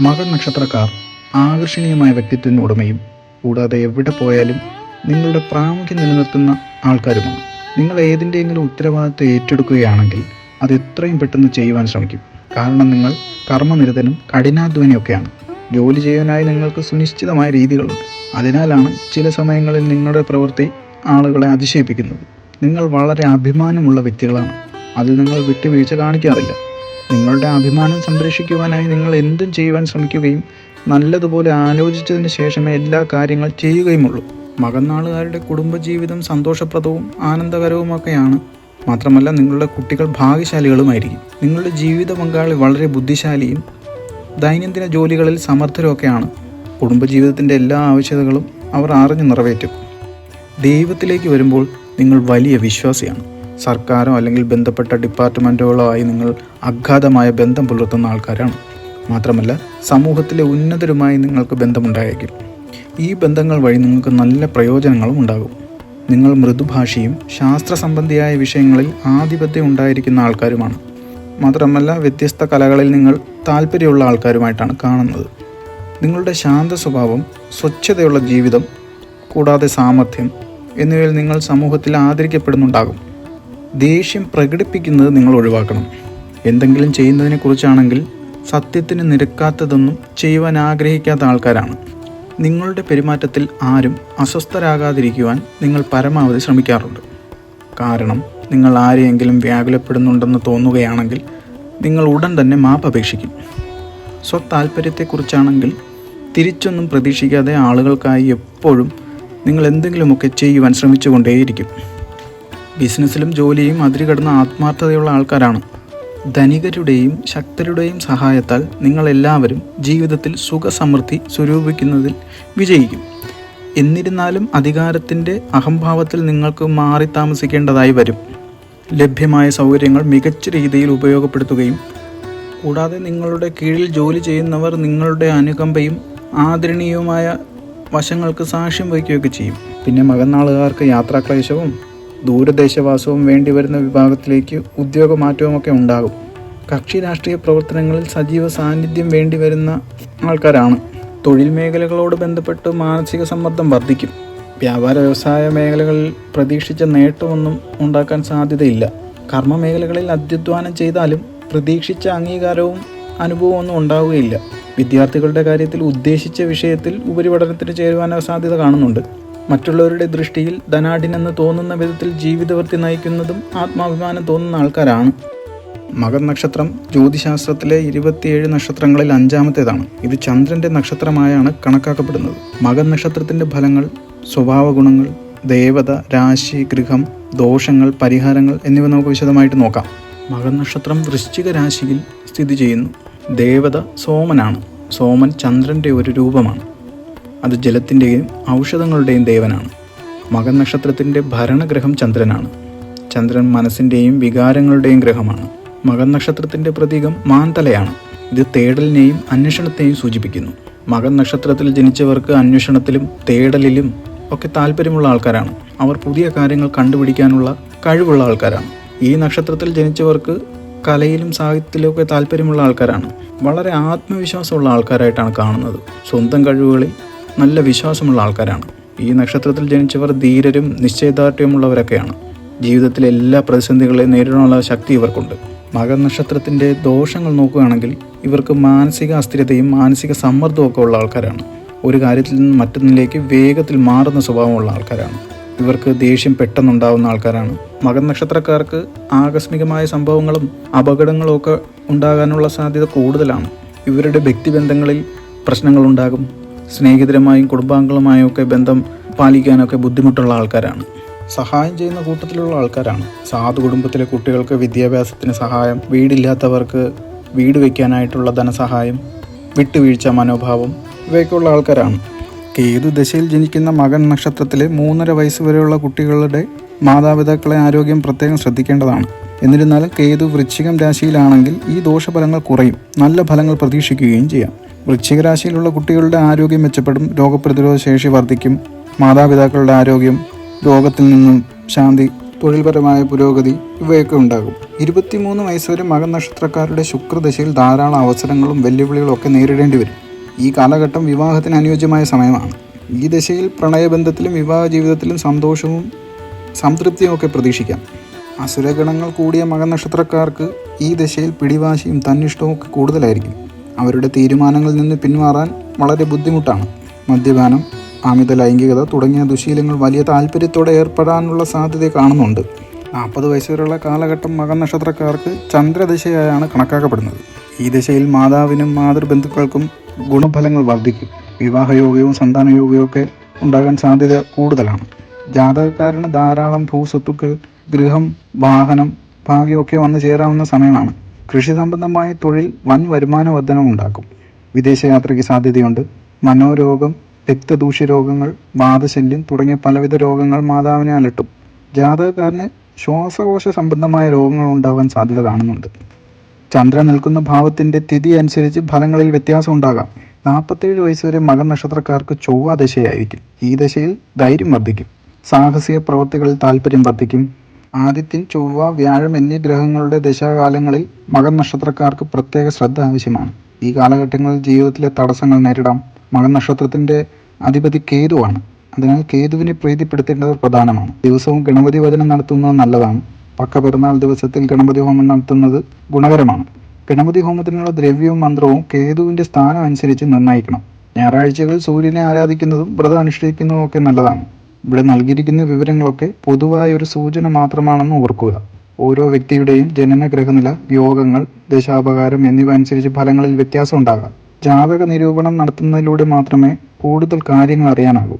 മകൻ നക്ഷത്രക്കാർ ആകർഷണീയമായ വ്യക്തിത്വത്തിന് ഉടമയും കൂടാതെ എവിടെ പോയാലും നിങ്ങളുടെ പ്രാമുഖ്യം നിലനിർത്തുന്ന ആൾക്കാരുമാണ്. നിങ്ങൾ ഏതിന്റെയെങ്കിലും ഉത്തരവാദിത്വം ഏറ്റെടുക്കുകയാണെങ്കിൽ അത് എത്രയും പെട്ടെന്ന് ചെയ്യുവാൻ ശ്രമിക്കും. കാരണം നിങ്ങൾ കർമ്മനിരതനും കഠിനാധ്വാനിയൊക്കെയാണ് ജോലി ചെയ്യാനായി നിങ്ങൾക്ക് സുനിശ്ചിതമായ രീതികളുണ്ട്. അതിനാലാണ് ചില സമയങ്ങളിൽ നിങ്ങളുടെ പ്രവൃത്തി ആളുകളെ അതിശയിപ്പിക്കുന്നത്. നിങ്ങൾ വളരെ അഭിമാനമുള്ള വ്യക്തികളാണ്. അതിൽ നിങ്ങൾ വിട്ടുവീഴ്ച കാണിക്കാറില്ല. നിങ്ങളുടെ അഭിമാനം സംരക്ഷിക്കുവാനായി നിങ്ങൾ എന്തും ചെയ്യുവാൻ ശ്രമിക്കുകയും നല്ലതുപോലെ ആലോചിച്ചതിന് ശേഷമേ എല്ലാ കാര്യങ്ങൾ ചെയ്യുകയുമുള്ളൂ. മകന്നാളുകാരുടെ കുടുംബജീവിതം സന്തോഷപ്രദവും ആനന്ദകരവുമൊക്കെയാണ്. മാത്രമല്ല നിങ്ങളുടെ കുട്ടികൾ ഭാഗ്യശാലികളുമായിരിക്കും. നിങ്ങളുടെ ജീവിത പങ്കാളി വളരെ ബുദ്ധിശാലിയും ദൈനംദിന ജോലികളിൽ സമർത്ഥരുമൊക്കെയാണ്. കുടുംബജീവിതത്തിന്റെ എല്ലാ ആവശ്യകതകളും അവർ അറിഞ്ഞു നിറവേറ്റും. ദൈവത്തിലേക്ക് വരുമ്പോൾ നിങ്ങൾ വലിയ വിശ്വാസിയാണ്. സർക്കാരോ അല്ലെങ്കിൽ ബന്ധപ്പെട്ട ഡിപ്പാർട്ട്മെന്റുകളോ ആയി നിങ്ങൾ അഗാധമായ ബന്ധം പുലർത്തുന്ന ആൾക്കാരാണ്. മാത്രമല്ല സമൂഹത്തിലെ ഉന്നതരുമായി നിങ്ങൾക്ക് ബന്ധമുണ്ടായേക്കും. ഈ ബന്ധങ്ങൾ വഴി നിങ്ങൾക്ക് നല്ല പ്രയോജനങ്ങളും ഉണ്ടാകും. നിങ്ങൾ മൃദുഭാഷയും ശാസ്ത്ര സംബന്ധിയായ വിഷയങ്ങളിൽ ആധിപത്യം ഉണ്ടായിരിക്കുന്ന ആൾക്കാരുമാണ്. മാത്രമല്ല വ്യത്യസ്ത കലകളിൽ നിങ്ങൾ താല്പര്യമുള്ള ആൾക്കാരുമായിട്ടാണ് കാണുന്നത്. നിങ്ങളുടെ ശാന്ത സ്വഭാവം സ്വച്ഛതയുള്ള ജീവിതം കൂടാതെ സാമർഥ്യം എന്നിവയിൽ നിങ്ങൾ സമൂഹത്തിൽ ആദരിക്കപ്പെടുന്നുണ്ടാകും. ദേഷ്യം പ്രകടിപ്പിക്കുന്നത് നിങ്ങൾ ഒഴിവാക്കണം. എന്തെങ്കിലും ചെയ്യുന്നതിനെക്കുറിച്ചാണെങ്കിൽ സത്യത്തിന് നിരക്കാത്തതൊന്നും ചെയ്യുവാൻ ആഗ്രഹിക്കാത്ത ആൾക്കാരാണ്. നിങ്ങളുടെ പെരുമാറ്റത്തിൽ ആരും അസ്വസ്ഥരാകാതിരിക്കുവാൻ നിങ്ങൾ പരമാവധി ശ്രമിക്കാറുണ്ട്. കാരണം നിങ്ങൾ ആരെയെങ്കിലും വ്യാകുലപ്പെടുന്നുണ്ടെന്ന് തോന്നുകയാണെങ്കിൽ നിങ്ങൾ ഉടൻ തന്നെ മാപ്പ് അപേക്ഷിക്കും. സ്വത്താൽപര്യത്തെക്കുറിച്ചാണെങ്കിൽ തിരിച്ചൊന്നും പ്രതീക്ഷിക്കാതെ ആളുകൾക്കായി എപ്പോഴും നിങ്ങൾ എന്തെങ്കിലുമൊക്കെ ചെയ്യുവാൻ ശ്രമിച്ചുകൊണ്ടേയിരിക്കും. ബിസിനസ്സിലും ജോലിയും അതിരി കടന്ന ആത്മാർത്ഥതയുള്ള ആൾക്കാരാണ്. ധനികരുടെയും ശക്തരുടെയും സഹായത്താൽ നിങ്ങളെല്ലാവരും ജീവിതത്തിൽ സുഖസമൃദ്ധി സ്വരൂപിക്കുന്നതിൽ വിജയിക്കും. എന്നിരുന്നാലും അധികാരത്തിന്റെ അഹംഭാവത്തിൽ നിങ്ങൾക്ക് മാറി താമസിക്കേണ്ടതായി വരും. ലഭ്യമായ സൗകര്യങ്ങൾ മികച്ച രീതിയിൽ ഉപയോഗപ്പെടുത്തുകയും കൂടാതെ നിങ്ങളുടെ കീഴിൽ ജോലി ചെയ്യുന്നവർ നിങ്ങളുടെ അനുകമ്പയും ആദരണീയവുമായ വശങ്ങൾക്ക് സാക്ഷ്യം വഹിക്കുകയൊക്കെ ചെയ്യും. പിന്നെ മകന്നാളുകാർക്ക് യാത്രാക്ലേശവും ദൂരദേശവാസവും വേണ്ടി വരുന്ന വിഭാഗത്തിലേക്ക് ഉദ്യോഗമാറ്റവും ഒക്കെ ഉണ്ടാകും. കക്ഷി രാഷ്ട്രീയ പ്രവർത്തനങ്ങളിൽ സജീവ സാന്നിധ്യം വേണ്ടി വരുന്ന ആൾക്കാരാണ്. തൊഴിൽ മേഖലകളോട് ബന്ധപ്പെട്ട് മാനസിക സമ്മർദ്ദം വർദ്ധിക്കും. വ്യാപാര വ്യവസായ മേഖലകളിൽ പ്രതീക്ഷിച്ച നേട്ടമൊന്നും ഉണ്ടാക്കാൻ സാധ്യതയില്ല. കർമ്മ മേഖലകളിൽ അധ്യധ്വാനം ചെയ്താലും പ്രതീക്ഷിച്ച അംഗീകാരവും അനുഭവവും ഒന്നും ഉണ്ടാവുകയില്ല. വിദ്യാർത്ഥികളുടെ കാര്യത്തിൽ ഉദ്ദേശിച്ച വിഷയത്തിൽ ഉപരിപഠനത്തിന് ചേരുവാൻ സാധ്യത കാണുന്നുണ്ട്. മറ്റുള്ളവരുടെ ദൃഷ്ടിയിൽ ധനാഢ്യനെന്ന് തോന്നുന്ന വിധത്തിൽ ജീവിതവൃത്തി നയിക്കുന്നതും ആത്മാഭിമാനം തോന്നുന്ന ആൾക്കാരാണ്. മകർ നക്ഷത്രം ജ്യോതിശാസ്ത്രത്തിലെ ഇരുപത്തിയേഴ് നക്ഷത്രങ്ങളിൽ അഞ്ചാമത്തേതാണ്. ഇത് ചന്ദ്രന്റെ നക്ഷത്രമായാണ് കണക്കാക്കപ്പെടുന്നത്. മകർ നക്ഷത്രത്തിന്റെ ഫലങ്ങൾ സ്വഭാവ ഗുണങ്ങൾ ദേവത രാശി ഗൃഹം ദോഷങ്ങൾ പരിഹാരങ്ങൾ എന്നിവ നമുക്ക് വിശദമായിട്ട് നോക്കാം. മകർ നക്ഷത്രം വൃശ്ചിക രാശിയിൽ സ്ഥിതി ചെയ്യുന്നു. ദേവത സോമനാണ്. സോമൻ ചന്ദ്രന്റെ ഒരു രൂപമാണ്. അത് ജലത്തിന്റെയും ഔഷധങ്ങളുടെയും ദേവനാണ്. മകൻ നക്ഷത്രത്തിന്റെ ഭരണഗ്രഹം ചന്ദ്രനാണ്. ചന്ദ്രൻ മനസ്സിന്റെയും വികാരങ്ങളുടെയും ഗ്രഹമാണ്. മകൻ നക്ഷത്രത്തിന്റെ പ്രതീകം മാന്തലയാണ്. ഇത് തേടലിനെയും അന്വേഷണത്തെയും സൂചിപ്പിക്കുന്നു. മകൻ നക്ഷത്രത്തിൽ ജനിച്ചവർക്ക് അന്വേഷണത്തിലും തേടലിലും ഒക്കെ താല്പര്യമുള്ള ആൾക്കാരാണ്. അവർ പുതിയ കാര്യങ്ങൾ കണ്ടുപിടിക്കാനുള്ള കഴിവുള്ള ആൾക്കാരാണ്. ഈ നക്ഷത്രത്തിൽ ജനിച്ചവർക്ക് കലയിലും സാഹിത്യത്തിലും ഒക്കെ താല്പര്യമുള്ള ആൾക്കാരാണ്. വളരെ ആത്മവിശ്വാസമുള്ള ആൾക്കാരായിട്ടാണ് കാണുന്നത്. സ്വന്തം കഴിവുകളിൽ നല്ല വിശ്വാസമുള്ള ആൾക്കാരാണ്. ഈ നക്ഷത്രത്തിൽ ജനിച്ചവർ ധീരരും നിശ്ചയദാർഢ്യമുള്ളവരൊക്കെയാണ്. ജീവിതത്തിലെ എല്ലാ പ്രതിസന്ധികളെയും നേരിടാനുള്ള ശക്തി ഇവർക്കുണ്ട്. മകനക്ഷത്രത്തിന്റെ ദോഷങ്ങൾ നോക്കുകയാണെങ്കിൽ ഇവർക്ക് മാനസിക അസ്ഥിരതയും മാനസിക സമ്മർദ്ദവും ഒക്കെ ഉള്ള ആൾക്കാരാണ്. ഒരു കാര്യത്തിൽ നിന്ന് മറ്റൊന്നിലേക്ക് വേഗത്തിൽ മാറുന്ന സ്വഭാവമുള്ള ആൾക്കാരാണ്. ഇവർക്ക് ദേഷ്യം പെട്ടെന്നുണ്ടാവുന്ന ആൾക്കാരാണ്. മകർ നക്ഷത്രക്കാർക്ക് ആകസ്മികമായ സംഭവങ്ങളും അപകടങ്ങളും ഒക്കെ ഉണ്ടാകാനുള്ള സാധ്യത കൂടുതലാണ്. ഇവരുടെ വ്യക്തിബന്ധങ്ങളിൽ പ്രശ്നങ്ങളുണ്ടാകും സ്നേഹിതരുമായും കുടുംബാംഗങ്ങളുമായും ഒക്കെ ബന്ധം പാലിക്കാനൊക്കെ ബുദ്ധിമുട്ടുള്ള ആൾക്കാരാണ്. സഹായം ചെയ്യുന്ന കൂട്ടത്തിലുള്ള ആൾക്കാരാണ്. സാധു കുടുംബത്തിലെ കുട്ടികൾക്ക് വിദ്യാഭ്യാസത്തിന് സഹായം വീടില്ലാത്തവർക്ക് വീട് വയ്ക്കാനായിട്ടുള്ള ധനസഹായം വിട്ടുവീഴ്ച മനോഭാവം ഇവയൊക്കെയുള്ള ആൾക്കാരാണ്. കേതു ദശയിൽ ജനിക്കുന്ന മകൻ നക്ഷത്രത്തിലെ മൂന്നര വയസ്സ് വരെയുള്ള കുട്ടികളുടെ മാതാപിതാക്കളെ ആരോഗ്യം പ്രത്യേകം ശ്രദ്ധിക്കേണ്ടതാണ്. എന്നിരുന്നാലും കേതു വൃശ്ചികം രാശിയിലാണെങ്കിൽ ഈ ദോഷഫലങ്ങൾ കുറയും. നല്ല ഫലങ്ങൾ പ്രതീക്ഷിക്കുകയും ചെയ്യാം. വൃശ്ചിക രാശിയിലുള്ള കുട്ടികളുടെ ആരോഗ്യം മെച്ചപ്പെടും. രോഗപ്രതിരോധ ശേഷി വർദ്ധിക്കും. മാതാപിതാക്കളുടെ ആരോഗ്യം രോഗത്തിൽ നിന്നും ശാന്തി തൊഴിൽപരമായ പുരോഗതി ഇവയൊക്കെ ഉണ്ടാകും. ഇരുപത്തിമൂന്ന് വയസ്സ് മകൻ നക്ഷത്രക്കാരുടെ ശുക്രദശയിൽ ധാരാളം അവസരങ്ങളും വെല്ലുവിളികളും ഒക്കെ നേരിടേണ്ടി വരും. ഈ കാലഘട്ടം വിവാഹത്തിന് അനുയോജ്യമായ സമയമാണ്. ഈ ദശയിൽ പ്രണയബന്ധത്തിലും വിവാഹ ജീവിതത്തിലും സന്തോഷവും സംതൃപ്തിയും ഒക്കെ പ്രതീക്ഷിക്കാം. അസുരഗണങ്ങൾ കൂടിയ മകനക്ഷത്രക്കാർക്ക് ഈ ദശയിൽ പിടിവാശിയും തന്നിഷ്ടവും ഒക്കെ കൂടുതലായിരിക്കും. അവരുടെ തീരുമാനങ്ങളിൽ നിന്ന് പിന്മാറാൻ വളരെ ബുദ്ധിമുട്ടാണ്. മദ്യപാനം അമിത ലൈംഗികത തുടങ്ങിയ ദുശീലങ്ങൾ വലിയ താല്പര്യത്തോടെ ഏർപ്പെടാനുള്ള സാധ്യത കാണുന്നുണ്ട്. നാൽപ്പത് വയസ്സുവരെയുള്ള കാലഘട്ടം മകൻ നക്ഷത്രക്കാർക്ക് ചന്ദ്രദശയായാണ് കണക്കാക്കപ്പെടുന്നത്. ഈ ദശയിൽ മാതാവിനും മാതൃബന്ധുക്കൾക്കും ഗുണഫലങ്ങൾ വർദ്ധിക്കും. വിവാഹയോഗവും സന്താനയോഗവും ഒക്കെ ഉണ്ടാകാൻ സാധ്യത കൂടുതലാണ്. ജാതകക്കാരന് ധാരാളം ഭൂസ്വത്തുക്കൾ ഗൃഹം വാഹനം ഭാഗ്യമൊക്കെ വന്നു ചേരാവുന്ന സമയമാണ്. കൃഷി സംബന്ധമായ തൊഴിൽ വൻ വരുമാന വർധനം ഉണ്ടാക്കും. വിദേശയാത്രയ്ക്ക് സാധ്യതയുണ്ട്. മനോരോഗം രക്തദൂഷ്യ രോഗങ്ങൾ വാദശല്യം തുടങ്ങിയ പലവിധ രോഗങ്ങൾ മാതാവിനെ അലട്ടും. ജാതകക്കാരന് ശ്വാസകോശ സംബന്ധമായ രോഗങ്ങൾ ഉണ്ടാകാൻ സാധ്യത കാണുന്നുണ്ട്. ചന്ദ്രൻ നിൽക്കുന്ന ഭാവത്തിന്റെ തിഥി അനുസരിച്ച് ഫലങ്ങളിൽ വ്യത്യാസം ഉണ്ടാകാം. നാൽപ്പത്തേഴ് വയസ്സ് വരെ മകൻ നക്ഷത്രക്കാർക്ക് ചൊവ്വ ദശയായിരിക്കും. ഈ ദശയിൽ ധൈര്യം വർദ്ധിക്കും. സാഹസിക പ്രവൃത്തികളിൽ താല്പര്യം വർദ്ധിക്കും. ആദിത്യൻ ചൊവ്വ വ്യാഴം എന്നീ ഗ്രഹങ്ങളുടെ ദശാകാലങ്ങളിൽ മകൻ നക്ഷത്രക്കാർക്ക് പ്രത്യേക ശ്രദ്ധ ആവശ്യമാണ്. ഈ കാലഘട്ടങ്ങളിൽ ജീവിതത്തിലെ തടസ്സങ്ങൾ നേരിടാം. മകൻ നക്ഷത്രത്തിന്റെ അധിപതി കേതുവാണ്. അതിനാൽ കേതുവിനെ പ്രീതിപ്പെടുത്തേണ്ടത് പ്രധാനമാണ്. ദിവസവും ഗണപതി വചനം നടത്തുന്നത് നല്ലതാണ്. പക്ക പെരുന്നാൾ ദിവസത്തിൽ ഗണപതി ഹോമം നടത്തുന്നത് ഗുണകരമാണ്. ഗണപതി ഹോമത്തിനുള്ള ദ്രവ്യവും മന്ത്രവും കേതുവിന്റെ സ്ഥാനം അനുസരിച്ച് നിർണയിക്കണം. ഞായറാഴ്ചകൾ സൂര്യനെ ആരാധിക്കുന്നതും വ്രതം അനുഷ്ഠിക്കുന്നതും ഒക്കെ നല്ലതാണ്. ഇവിടെ നൽകിയിരിക്കുന്ന വിവരങ്ങളൊക്കെ പൊതുവായ ഒരു സൂചന മാത്രമാണെന്ന് ഓർക്കുക. ഓരോ വ്യക്തിയുടെയും ജനന ഗ്രഹനില യോഗങ്ങൾ ദശാപകാരം എന്നിവ അനുസരിച്ച് ഫലങ്ങളിൽ വ്യത്യാസം ഉണ്ടാകാം. ജാതക നിരൂപണം നടത്തുന്നതിലൂടെ മാത്രമേ കൂടുതൽ കാര്യങ്ങൾ അറിയാനാകൂ.